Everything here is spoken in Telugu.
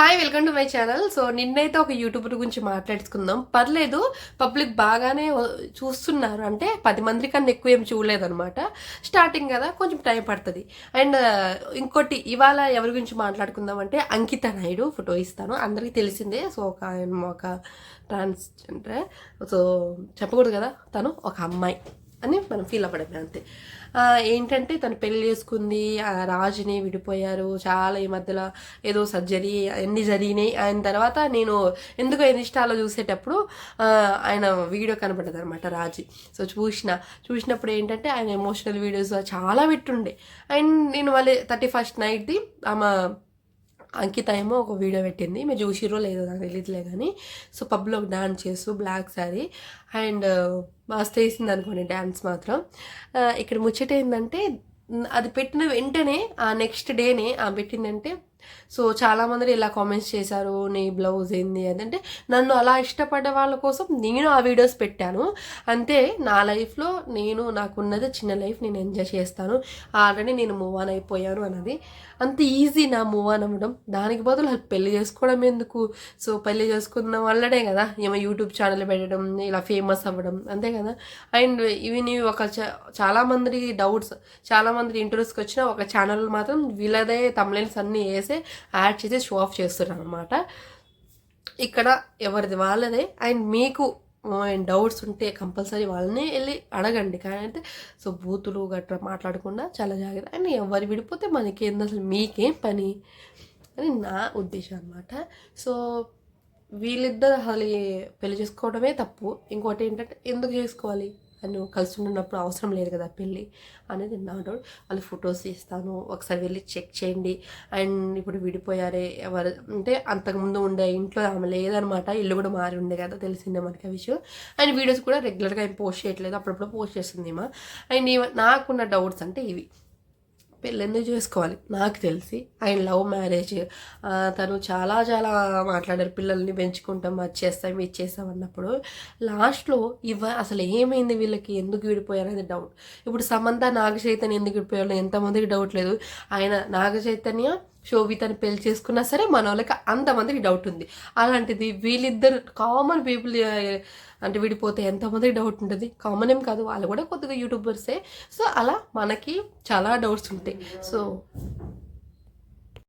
Hi welcome to my channel so నిన్నైతే ఒక యూట్యూబర్ గురించి మాట్లాడుకుందాం. పర్లేదు పబ్లిక్ బాగానే చూస్తున్నారు. అంటే పది మంది కన్నా ఎక్కువ ఏం చూడలేదనమాట స్టార్టింగ్ కదా కొంచెం టైం పడుతుంది. అండ్ uh, ఇంకోటి ఇవాళ ఎవరి గురించి మాట్లాడుకుందాం అంటే అంకిత నాయుడు ఫోటో ఇస్తాను. అందరికీ తెలిసిందే. సో ఒక ఆయన ఒక ట్రాన్స్జెండర్ సో చెప్పకూడదు కదా తను ఒక అమ్మాయి. అని మనం ఫీల్ అవ్వడమే అంతే. ఏంటంటే తను పెళ్ళి చేసుకుంది ఆ రాజుని విడిపోయారు చాలా ఈ మధ్యలో ఏదో సర్జరీ అన్ని జరిగినాయి. ఆయన తర్వాత నేను ఎందుకో ఇన్స్టాలో చూసేటప్పుడు ఆయన వీడియో కనబడ్డది అనమాట రాజు. సో చూసిన చూసినప్పుడు ఏంటంటే ఆయన ఎమోషనల్ వీడియోస్ చాలా పెట్టుండే. అండ్ నేను మళ్ళీ థర్టీ ఫస్ట్ నైట్ది ఆమె అంకిత ఏమో ఒక వీడియో పెట్టింది. మీరు చూసిరో లేదో నాకు తెలియదులే కానీ సో పబ్లో డాన్స్ చేస్తూ బ్లాక్ శారీ అండ్ మస్తు వేసింది అనుకోండి డ్యాన్స్ మాత్రం. ఇక్కడ ముచ్చట ఏంటంటే అది పెట్టిన వెంటనే ఆ నెక్స్ట్ డేనే ఆ పెట్టిందంటే సో చాలామంది ఇలా కామెంట్స్ చేశారు నీ బ్లౌజ్ ఏంది? అదంటే నన్ను అలా ఇష్టపడ్డ వాళ్ళ కోసం నేను ఆ వీడియోస్ పెట్టాను. అంతే నా లైఫ్లో నేను నాకున్నది చిన్న లైఫ్ నేను ఎంజాయ్ చేస్తాను. ఆల్రెడీ నేను మూవ్ ఆన్ అయిపోయాను అన్నది. అంత ఈజీ నా మూవ్ ఆన్ అవ్వడం. దానికి బదులు పెళ్ళి చేసుకోవడం ఎందుకు? సో పెళ్ళి చేసుకున్న వల్లనే కదా. ఏమో యూట్యూబ్ ఛానల్ పెట్టడం ఇలా ఫేమస్ అవ్వడం అంతే కదా. అండ్ ఇవి నీ ఒక చ- చాలా మంది డౌట్స్ చాలా మంది ఇంటర్వ్యూస్కి వచ్చిన ఒక ఛానల్ మాత్రం వీళ్ళదే తమ్లైన్స్ అన్నీ వేసి యాడ్ చేసి షో ఆఫ్ చేస్తున్నారు అనమాట ఇక్కడ ఎవరిది వాళ్ళదే. అండ్ మీకు డౌట్స్ ఉంటే కంపల్సరీ వాళ్ళని వెళ్ళి అడగండి. కానీ అంటే సో బూతులు గట్రా మాట్లాడకుండా చాలా జాగ్రత్త. అండ్ ఎవరు విడిపోతే మనకేంది? అసలు మీకేం పని? అని నా ఉద్దేశం అనమాట సో వీళ్ళిద్దరు అసలు పెళ్ళి చేసుకోవడమే తప్పు. ఇంకోటి ఏంటంటే ఎందుకు చేసుకోవాలి? తను కలిసి ఉన్నప్పుడు అవసరం లేదు కదా పెళ్ళి అనేది నా డౌట్ వాళ్ళు ఫొటోస్ ఇస్తాను ఒకసారి వెళ్ళి చెక్ చేయండి. అండ్ ఇప్పుడు విడిపోయారే ఎవరు? అంటే అంతకుముందు ఉండే ఇంట్లో ఆమె లేదనమాట ఇల్లు కూడా మారి ఉండే కదా తెలిసిందే మనకి ఆ విషయం. అండ్ వీడియోస్ కూడా రెగ్యులర్గా ఏం పోస్ట్ చేయట్లేదు అప్పుడప్పుడు పోస్ట్ చేస్తుంది ఈమె. అండ్ ఈమె- నాకున్న డౌట్స్ అంటే ఇవి. పెళ్ళి ఎందుకు చేసుకోవాలి? నాకు తెలిసి ఆయన లవ్ మ్యారేజ్ తను చాలా చాలా మాట్లాడారు. పిల్లల్ని పెంచుకుంటాం అది చేస్తాం ఇది చేస్తాం అన్నప్పుడు లాస్ట్లో ఇవ అసలు ఏమైంది వీళ్ళకి? ఎందుకు విడిపోయారు అనేది డౌట్ ఇప్పుడు సమంత నాగ చైతన్య ఎందుకు విడిపోయారు? ఎంతమందికి డౌట్ లేదు. ఆయన నాగ చైతన్య శోభితని పెళ్ళి చేసుకున్నా సరే మన వాళ్ళకి అంతమందికి డౌట్ ఉంది. అలాంటిది వీళ్ళిద్దరు కామన్ పీపుల్ అంటే విడిపోతే ఎంతమందికి డౌట్ ఉంటుంది? కామన్ ఏం కాదు వాళ్ళు కూడా కొద్దిగా యూట్యూబర్సే సో అలా మనకి చాలా డౌట్స్ ఉంటాయి. సో